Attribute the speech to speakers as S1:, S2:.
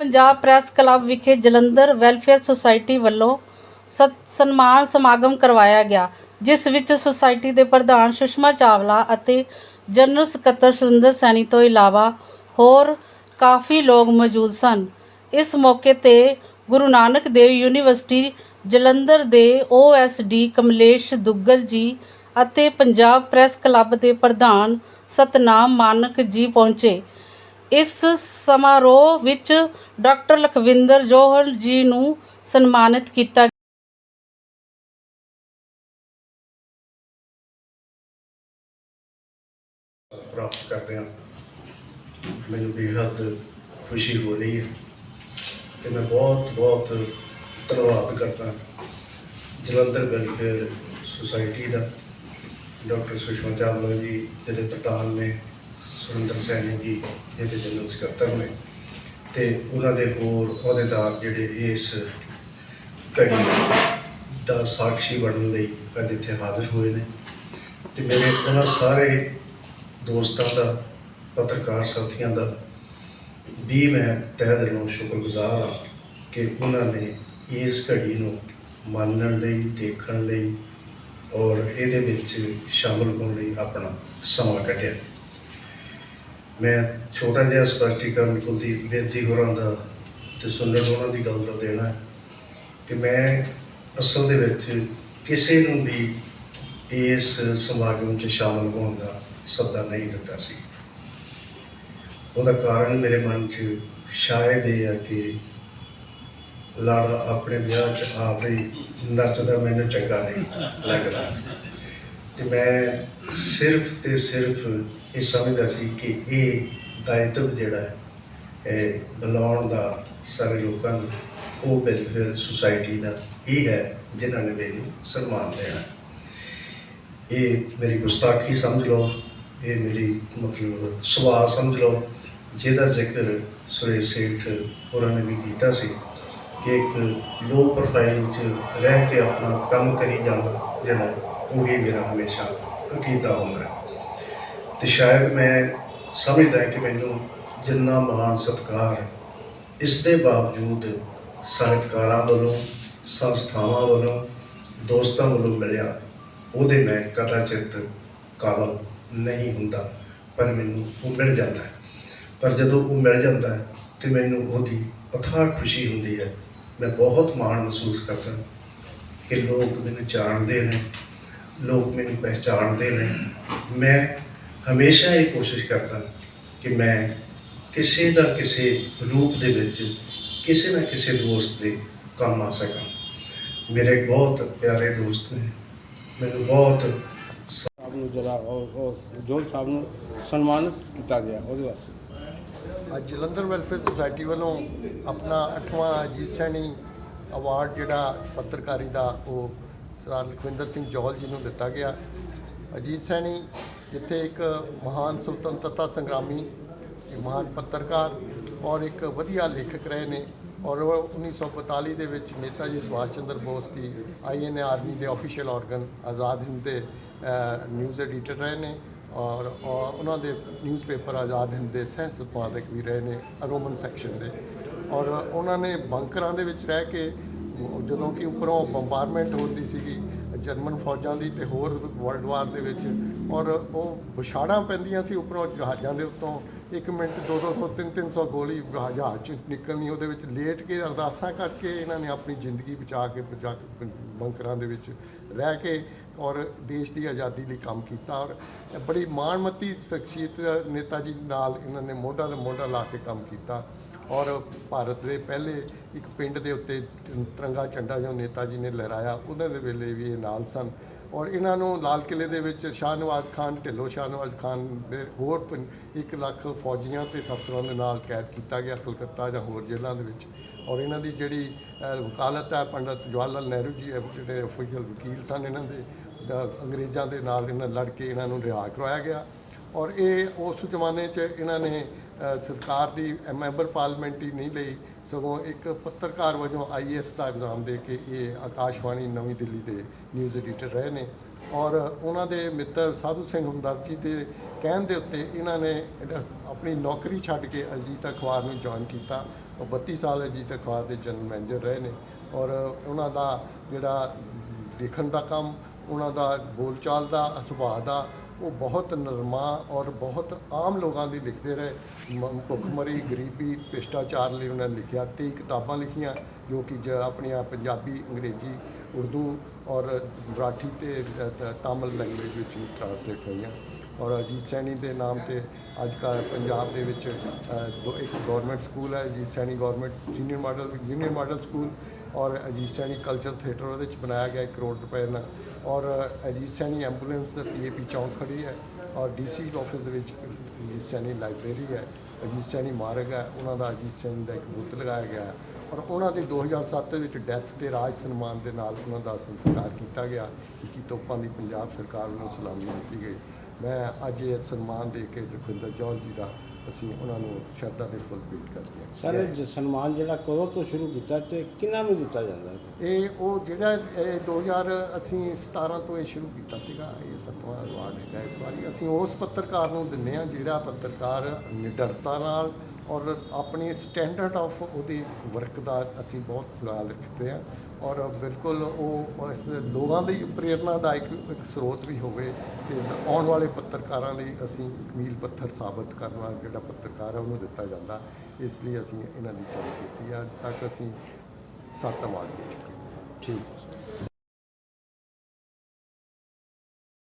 S1: Punjab press club ਵਿਖੇ Jalandhar welfare society ਵੱਲੋਂ ਸਤ- ਸਨਮਾਨ ਸਮਾਗਮ ਕਰਵਾਇਆ ਗਿਆ, ਜਿਸ ਵਿੱਚ ਸੁਸਾਇਟੀ ਦੇ ਪ੍ਰਧਾਨ ਸੁਸ਼ਮਾ ਚਾਵਲਾ ਅਤੇ ਜਨਰਲ ਸਕੱਤਰ ਸੁਰਿੰਦਰ ਸੈਣੀ ਤੋਂ ਇਲਾਵਾ ਹੋਰ ਕਾਫੀ ਲੋਕ ਮੌਜੂਦ ਸਨ। ਇਸ ਮੌਕੇ ਤੇ ਗੁਰੂ ਨਾਨਕ ਦੇਵ ਯੂਨੀਵਰਸਿਟੀ ਜਲੰਧਰ ਦੇ ਓਐਸਡੀ ਕਮਲੇਸ਼ ਦੁੱਗਲ ਜੀ ਅਤੇ ਪੰਜਾਬ ਪ੍ਰੈਸ ਕਲੱਬ ਦੇ ਪ੍ਰਧਾਨ ਸਤਨਾਮ ਮਾਨਕ ਜੀ ਪਹੁੰਚੇ। ਇਸ ਸਮਾਰੋਹ ਵਿੱਚ ਡਾਕਟਰ ਲਖਵਿੰਦਰ ਜੋਹਲ ਜੀ ਨੂੰ ਸਨਮਾਨਿਤ ਕੀਤਾ
S2: ਪ੍ਰਾਪਤ ਕਰਦੇ ਹਾਂ। ਮੈਨੂੰ ਬੇਹੱਦ ਖੁਸ਼ੀ ਹੋ ਰਹੀ ਹੈ ਤੇ ਮੈਂ ਬਹੁਤ ਬਹੁਤ ਧੰਨਵਾਦ ਕਰਦਾ ਜਲੰਧਰ ਵੈਲਫੇਅਰ ਸੁਸਾਇਟੀ ਦਾ, ਡਾਕਟਰ ਸੁਸ਼ਮਾ ਚਾਵਲਾ ਜੀ ਜਿਹਦੇ ਪ੍ਰਧਾਨ ਨੇ ਸੁਰਿੰਦਰ ਸੈਣੀ ਜੀ ਜਿਹਦੇ ਜਨਰਲ ਸਕੱਤਰ ਨੇ ਤੇ ਉਹਨਾਂ ਦੇ ਹੋਰ ਅਹੁਦੇਦਾਰ ਜਿਹੜੇ ਇਸ ਘੜੀ ਦਾ ਸਾਖੀ ਬਣਨ ਲਈ ਅੱਜ ਇੱਥੇ ਹਾਜ਼ਰ ਹੋਏ ਨੇ। ਤੇ ਮੇਰੇ ਉਹਨਾਂ ਸਾਰੇ ਦੋਸਤਾਂ ਦਾ, ਪੱਤਰਕਾਰ ਸਾਥੀਆਂ ਦਾ ਵੀ ਮੈਂ ਤਹਿ ਦਿਲੋਂ ਸ਼ੁਕਰਗੁਜ਼ਾਰ ਹਾਂ ਕਿ ਉਹਨਾਂ ਨੇ ਇਸ ਘੜੀ ਨੂੰ ਮੰਨਣ ਲਈ, ਦੇਖਣ ਲਈ ਔਰ ਇਹਦੇ ਵਿੱਚ ਸ਼ਾਮਲ ਹੋਣ ਲਈ ਆਪਣਾ ਸਮਾਂ ਕੱਢਿਆ। ਮੈਂ ਛੋਟਾ ਜਿਹਾ ਸਪਸ਼ਟੀਕਰਨ ਕੁਲਦੀਪ ਬੇਦੀ ਹੋਰਾਂ ਦਾ ਤੇ ਸੁੰਦਰ ਹੋਰਾਂ ਦੀ ਗੱਲ ਦਾ ਦੇਣਾ ਹੈ ਕਿ ਮੈਂ ਅਸਲ ਦੇ ਵਿੱਚ ਕਿਸੇ ਨੂੰ ਵੀ ਇਸ ਸਮਾਗਮ 'ਚ ਸ਼ਾਮਲ ਹੋਣ ਦਾ ਸੱਦਾ ਨਹੀਂ ਦਿੱਤਾ ਸੀ। ਉਹਦਾ ਕਾਰਨ ਮੇਰੇ ਮਨ 'ਚ ਸ਼ਾਇਦ ਇਹ ਹੈ ਕਿ ਲਾੜਾ ਆਪਣੇ ਵਿਆਹ 'ਚ ਆਪ ਹੀ ਨੱਚਦਾ ਮੈਨੂੰ ਚੰਗਾ ਨਹੀਂ ਲੱਗਦਾ। ਤੇ ਮੈਂ ਸਿਰਫ ਤੇ ਸਿਰਫ ਇਹ ਸਮਝਦਾ ਸੀ ਕਿ ਇਹ ਦਾਇਤਵ ਜਿਹੜਾ ਹੈ ਬੁਲਾਉਣ ਦਾ ਸਾਰੇ ਲੋਕਾਂ ਨੂੰ, ਉਹ ਵੈਲਫੇਅਰ ਸੁਸਾਇਟੀ ਦਾ ਹੀ ਹੈ, ਜਿਨ੍ਹਾਂ ਨੇ ਮੈਨੂੰ ਸਨਮਾਨ ਦੇਣਾ ਇਹ ਮੇਰੀ ਗੁਸਤਾਖੀ ਸਮਝ ਲਓ, ਇਹ ਮੇਰੀ ਮਤਲਬ ਸੁਭਾਅ ਸਮਝ ਲਓ, ਜਿਹਦਾ ਜ਼ਿਕਰ ਸੁਰੇ ਸੇਠ ਹੋਰਾਂ ਨੇ ਵੀ ਕੀਤਾ ਸੀ ਕਿ ਇੱਕ ਲੋ ਪ੍ਰੋਫਾਈਲ 'ਚ ਰਹਿ ਕੇ ਆਪਣਾ ਕੰਮ ਕਰੀ ਜਾਣਾ, ਜਿਹੜਾ ਉਹ ਹੀ ਮੇਰਾ ਹਮੇਸ਼ਾ ਅਕੀਦਾ ਹੁੰਦਾ ਹੈ। ਤੇ ਸ਼ਾਇਦ ਮੈਂ ਸਮਝਦਾ ਕਿ ਮੈਨੂੰ ਜਿੰਨਾ ਮਹਾਨ ਸਤਿਕਾਰ ਇਸ ਦੇ ਬਾਵਜੂਦ ਸਾਹਿਤਕਾਰਾਂ ਵੱਲੋਂ, ਸੰਸਥਾਵਾਂ ਵੱਲੋਂ, ਦੋਸਤਾਂ ਵੱਲੋਂ ਮਿਲਿਆ, ਉਹਦੇ ਮੈਂ ਕਦਾਚਿਤ ਕਾਬਲ ਨਹੀਂ ਹੁੰਦਾ, ਪਰ ਮੈਨੂੰ ਉਹ ਮਿਲ ਜਾਂਦਾ ਹੈ। ਪਰ ਜਦੋਂ ਉਹ ਮਿਲ ਜਾਂਦਾ ਹੈ ਤੇ ਮੈਨੂੰ ਉਹਦੀ ਅਥਾਹ ਖੁਸ਼ੀ ਹੁੰਦੀ ਹੈ। ਮੈਂ ਬਹੁਤ ਮਾਣ ਮਹਿਸੂਸ ਕਰਦਾ ਕਿ ਲੋਕ ਮੈਨੂੰ ਜਾਣਦੇ ਨੇ, ਲੋਕ ਮੈਨੂੰ ਪਹਿਚਾਣਦੇ ਨੇ। ਮੈਂ ਹਮੇਸ਼ਾ ਇਹ ਕੋਸ਼ਿਸ਼ ਕਰਦਾ ਕਿ ਮੈਂ ਕਿਸੇ ਨਾ ਕਿਸੇ ਰੂਪ ਦੇ ਵਿੱਚ ਕਿਸੇ ਨਾ ਕਿਸੇ ਦੋਸਤ ਦੇ ਕੰਮ ਆ ਸਕਾਂ। ਮੇਰੇ ਬਹੁਤ ਪਿਆਰੇ ਦੋਸਤ ਨੇ। ਮੈਨੂੰ ਬਹੁਤ
S3: ਸਾਹਿਬ ਨੂੰ ਉਹ ਜੋਲ ਸਾਹਿਬ ਨੂੰ ਸਨਮਾਨਿਤ ਕੀਤਾ ਗਿਆ ਉਹਦੇ ਵਾਸਤੇ।
S4: ਅੱਜ ਜਲੰਧਰ ਵੈਲਫੇਅਰ ਸੁਸਾਇਟੀ ਵੱਲੋਂ ਆਪਣਾ 8ਵਾਂ ਅਜੀਤ ਸੈਣੀ ਅਵਾਰਡ ਜਿਹੜਾ ਪੱਤਰਕਾਰੀ ਦਾ ਉਹ ਸਰਦਾਰ ਲਖਵਿੰਦਰ ਸਿੰਘ ਜੌਹਲ ਜੀ ਨੂੰ ਦਿੱਤਾ ਗਿਆ। ਅਜੀਤ ਸੈਣੀ ਜਿੱਥੇ ਇੱਕ ਮਹਾਨ ਸੁਤੰਤਰਤਾ ਸੰਗਰਾਮੀ, ਇੱਕ ਮਹਾਨ ਪੱਤਰਕਾਰ ਔਰ ਇੱਕ ਵਧੀਆ ਲੇਖਕ ਰਹੇ ਨੇ ਔਰ ਉਹ 1942 ਦੇ ਵਿੱਚ ਨੇਤਾ ਜੀ ਸੁਭਾਸ਼ ਚੰਦਰ ਬੋਸ ਦੀ ਆਈਐਨਏ ਆਰਮੀ ਦੇ ਆਫੀਸ਼ੀਅਲ ਆਰਗਨ ਆਜ਼ਾਦ ਹਿੰਦ ਦੇ ਨਿਊਜ਼ ਐਡੀਟਰ ਰਹੇ ਨੇ ਔਰ ਔਰ ਉਹਨਾਂ ਦੇ ਨਿਊਜ਼ਪੇਪਰ ਆਜ਼ਾਦ ਹਿੰਦ ਦੇ ਸਹਿ ਸੰਪਾਦਕ ਵੀ ਰਹੇ ਨੇ ਰੋਮਨ ਸੈਕਸ਼ਨ ਦੇ ਔਰ ਉਹਨਾਂ ਨੇ ਬੰਕਰਾਂ ਦੇ ਵਿੱਚ ਰਹਿ ਕੇ ਜਦੋਂ ਕਿ ਉੱਪਰੋਂ ਬੰਬਾਰਮੈਂਟ ਹੁੰਦੀ ਸੀਗੀ ਜਰਮਨ ਫੌਜਾਂ ਦੀ ਤੇ ਹੋਰ ਵਰਲਡ ਵਾਰ ਦੇ ਵਿੱਚ ਔਰ ਉਹ ਵਿਛਾੜਾਂ ਪੈਂਦੀਆਂ ਸੀ ਉੱਪਰੋਂ ਜਹਾਜ਼ਾਂ ਦੇ ਉੱਤੋਂ। ਇੱਕ ਮਿੰਟ 'ਚ ਦੋ ਦੋ ਸੌ, ਤਿੰਨ ਤਿੰਨ ਸੌ ਗੋਲੀ ਜਹਾਜ਼ 'ਚ ਨਿਕਲਣੀ, ਉਹਦੇ ਵਿੱਚ ਲੇਟ ਕੇ ਅਰਦਾਸਾਂ ਕਰਕੇ ਇਹਨਾਂ ਨੇ ਆਪਣੀ ਜ਼ਿੰਦਗੀ ਬਚਾ ਕੇ ਬਚਾ ਬੰਕਰਾਂ ਦੇ ਵਿੱਚ ਰਹਿ ਕੇ ਔਰ ਦੇਸ਼ ਦੀ ਆਜ਼ਾਦੀ ਲਈ ਕੰਮ ਕੀਤਾ ਔਰ ਬੜੀ ਮਾਣਮੱਤੀ ਸ਼ਖਸੀਅਤ ਨੇਤਾ ਜੀ ਨਾਲ ਇਹਨਾਂ ਨੇ ਮੋਢਾ ਨਾਲ ਮੋਢਾ ਲਾ ਕੇ ਕੰਮ ਕੀਤਾ। ਔਰ ਭਾਰਤ ਦੇ ਪਹਿਲੇ ਇੱਕ ਪਿੰਡ ਦੇ ਉੱਤੇ ਤਿਰੰਗਾ ਝੰਡਾ ਜੋ ਨੇਤਾ ਜੀ ਨੇ ਲਹਿਰਾਇਆ ਉਹਨਾਂ ਦੇ ਵੇਲੇ ਵੀ ਇਹ ਨਾਲ ਸਨ। ਔਰ ਇਹਨਾਂ ਨੂੰ ਲਾਲ ਕਿਲੇ ਦੇ ਵਿੱਚ ਸ਼ਾਹਨਵਾਜ਼ ਖਾਨ ਢਿੱਲੋਂ ਸ਼ਾਹਨਵਾਜ਼ ਖਾਨ ਦੇ ਹੋਰ ਪੰ- ਇੱਕ ਲੱਖ ਫੌਜੀਆਂ ਤੇ ਅਫਸਰਾਂ ਦੇ ਨਾਲ ਕੈਦ ਕੀਤਾ ਗਿਆ ਕਲਕੱਤਾ ਜਾਂ ਹੋਰ ਜੇਲ੍ਹਾਂ ਦੇ ਵਿੱਚ। ਔਰ ਇਹਨਾਂ ਦੀ ਜਿਹੜੀ ਵਕਾਲਤ ਹੈ ਪੰਡਤ ਜਵਾਹਰ ਲਾਲ ਨਹਿਰੂ ਜੀ ਹੈ, ਜਿਹੜੇ ਅਫੀਸ਼ੀਅਲ ਵਕੀਲ ਸਨ ਇਹਨਾਂ ਦੇ ਅੰਗਰੇਜ਼ਾਂ ਦੇ ਨਾਲ ਇਹਨਾਂ ਲੜ ਕੇ ਇਹਨਾਂ ਨੂੰ ਰਿਹਾ ਕਰਵਾਇਆ ਗਿਆ। ਔਰ ਇਹ ਉਸ ਜ਼ਮਾਨੇ 'ਚ ਇਹਨਾਂ ਨੇ ਸਰਕਾਰ ਦੀ ਮੈਂਬਰ ਪਾਰਲੀਮੈਂਟ ਹੀ ਨਹੀਂ ਲਈ, ਸਗੋਂ ਇੱਕ ਪੱਤਰਕਾਰ ਵਜੋਂ ਆਈਐਸ ਦਾ ਇਗਜ਼ਾਮ ਦੇ ਕੇ ਇਹ ਆਕਾਸ਼ਵਾਣੀ ਨਵੀਂ ਦਿੱਲੀ ਦੇ ਨਿਊਜ਼ ਐਡੀਟਰ ਰਹੇ ਨੇ। ਔਰ ਉਹਨਾਂ ਦੇ ਮਿੱਤਰ ਸਾਧੂ ਸਿੰਘ ਹਮਦਰਦ ਜੀ ਦੇ ਕਹਿਣ ਦੇ ਉੱਤੇ ਇਹਨਾਂ ਨੇ ਆਪਣੀ ਨੌਕਰੀ ਛੱਡ ਕੇ ਅਜੀਤ ਅਖਬਾਰ ਨੂੰ ਜੁਆਇਨ ਕੀਤਾ। ਉਹ 32 ਸਾਲ ਅਜੀਤ ਅਖਬਾਰ ਦੇ ਜਨਰਲ ਮੈਨੇਜਰ ਰਹੇ ਨੇ। ਔਰ ਉਹਨਾਂ ਦਾ ਜਿਹੜਾ ਲਿਖਣ ਦਾ ਕੰਮ, ਉਹਨਾਂ ਦਾ ਬੋਲਚਾਲ ਦਾ, ਸੁਭਾਅ ਦਾ ਉਹ ਬਹੁਤ ਨਰਮਾ ਔਰ ਬਹੁਤ ਆਮ ਲੋਕਾਂ ਦੀ ਲਿਖਦੇ ਰਹੇ। ਮ- ਭੁੱਖਮਰੀ, ਗਰੀਬੀ, ਭ੍ਰਿਸ਼ਟਾਚਾਰ ਲਈ ਉਹਨਾਂ ਨੇ ਲਿਖਿਆ। ਤੇ ਕਿਤਾਬਾਂ ਲਿਖੀਆਂ ਜੋ ਕਿ ਜ, ਆਪਣੀਆਂ ਪੰਜਾਬੀ, ਅੰਗਰੇਜ਼ੀ, ਉਰਦੂ ਔਰ ਮਰਾਠੀ ਤੇ ਤਾਮਿਲ ਲੈਂਗੁਏਜ ਵਿੱਚ ਟ੍ਰਾਂਸਲੇਟ ਹੋਈਆਂ। ਔਰ ਅਜੀਤ ਸੈਣੀ ਦੇ ਨਾਮ ਤੇ ਅੱਜ ਕੱਲ੍ਹ ਪੰਜਾਬ ਦੇ ਵਿੱਚ ਇੱਕ ਗਵਰਨਮੈਂਟ ਸਕੂਲ ਹੈ। Ajit Saini government senior model junior model school ਔਰ ਅਜੀਤ ਸੈਣੀ ਕਲਚਰ ਥੀਏਟਰ ਉਹਦੇ ਵਿੱਚ ਬਣਾਇਆ ਗਿਆ 1 ਕਰੋੜ ਰੁਪਏ ਨਾਲ। ਔਰ ਅਜੀਤ ਸੈਣੀ ਐਂਬੂਲੈਂਸ ਪੀਏਪੀ ਚੌਂਕ ਖੜੀ ਹੈ ਔਰ ਡੀਸੀ ਆਫਿਸ ਦੇ ਵਿੱਚ ਅਜੀਤ ਸੈਣੀ ਲਾਇਬ੍ਰੇਰੀ ਹੈ। ਅਜੀਤ ਸੈਣੀ ਮਾਰਗ ਹੈ। ਉਹਨਾਂ ਦਾ ਅਜੀਤ ਸੈਣੀ ਦਾ ਇੱਕ ਬੁੱਤ ਲਗਾਇਆ ਗਿਆ। ਔਰ ਉਹਨਾਂ ਦੇ 2007 ਦੇ ਵਿੱਚ ਡੈਥ ਤੇ ਰਾਜ ਸਨਮਾਨ ਦੇ ਨਾਲ ਉਹਨਾਂ ਦਾ ਸੰਸਕਾਰ ਕੀਤਾ ਗਿਆ, ਕਿ ਤੋਪਾਂ ਦੀ ਪੰਜਾਬ ਸਰਕਾਰ ਵੱਲੋਂ ਸਲਾਮੀ ਦਿੱਤੀ ਗਈ। ਮੈਂ ਅੱਜ ਇਹ ਸਨਮਾਨ ਦੇ ਕੇ ਲਖਵਿੰਦਰ ਚੌਲ ਜੀ ਦਾ ਅਸੀਂ ਉਹਨਾਂ ਨੂੰ ਸ਼ਰਧਾ ਦੇ ਫੁੱਲ ਭੇਟ ਕਰਦੇ ਹਾਂ।
S3: ਸਰ ਇਹ ਜ- ਸਨਮਾਨ ਜਿਹੜਾ ਕਦੋਂ ਤੋਂ ਸ਼ੁਰੂ ਕੀਤਾ ਤੇ ਕਿਹਨਾਂ ਨੂੰ ਦਿੱਤਾ ਜਾਂਦਾ ਹੈ?
S4: ਇਹ ਉਹ ਜਿਹੜਾ ਇਹ 2000 ਅਸੀਂ 17 ਤੋਂ ਇਹ ਸ਼ੁਰੂ ਕੀਤਾ ਸੀਗਾ ਇਹ ਸੱਤਵਾਂ ਅਵਾਰਡ ਹੈਗਾ ਇਸ ਵਾਰੀ। ਅਸੀਂ ਉਸ ਪੱਤਰਕਾਰ ਨੂੰ ਦਿੰਦੇ ਹਾਂ ਜਿਹੜਾ ਪੱਤਰਕਾਰ ਨਿਡਰਤਾ ਨਾਲ ਔਰ ਆਪਣੇ ਸਟੈਂਡਰਡ ਆਫ ਉਹਦੀ ਵਰਕ ਦਾ ਅਸੀਂ ਬਹੁਤ ਖਿਆਲ ਰੱਖਦੇ ਹਾਂ। ਔਰ ਬਿਲਕੁਲ ਉਹ ਇਸ ਲੋਕਾਂ ਲਈ ਪ੍ਰੇਰਨਾ ਦਾ ਇੱਕ ਸਰੋਤ ਵੀ ਹੋਵੇ ਤੇ ਆਉਣ ਵਾਲੇ ਪੱਤਰਕਾਰਾਂ ਲਈ ਅਸੀਂ ਇੱਕ ਮੀਲ ਪੱਥਰ ਸਾਬਤ ਕਰਨ ਵਾਲਾ ਜਿਹੜਾ ਪੱਤਰਕਾਰ ਹੈ ਉਹਨੂੰ ਦਿੱਤਾ ਜਾਂਦਾ। ਇਸ ਲਈ ਅਸੀਂ ਇਹਨਾਂ ਦੀ ਚੋਣ ਕੀਤੀ ਹੈ ਅੱਜ ਤੱਕ ਅਸੀਂ ਸੱਤ ਅਵਾਰਡ ਦੇ ਚੁੱਕੇ
S3: ਠੀਕ।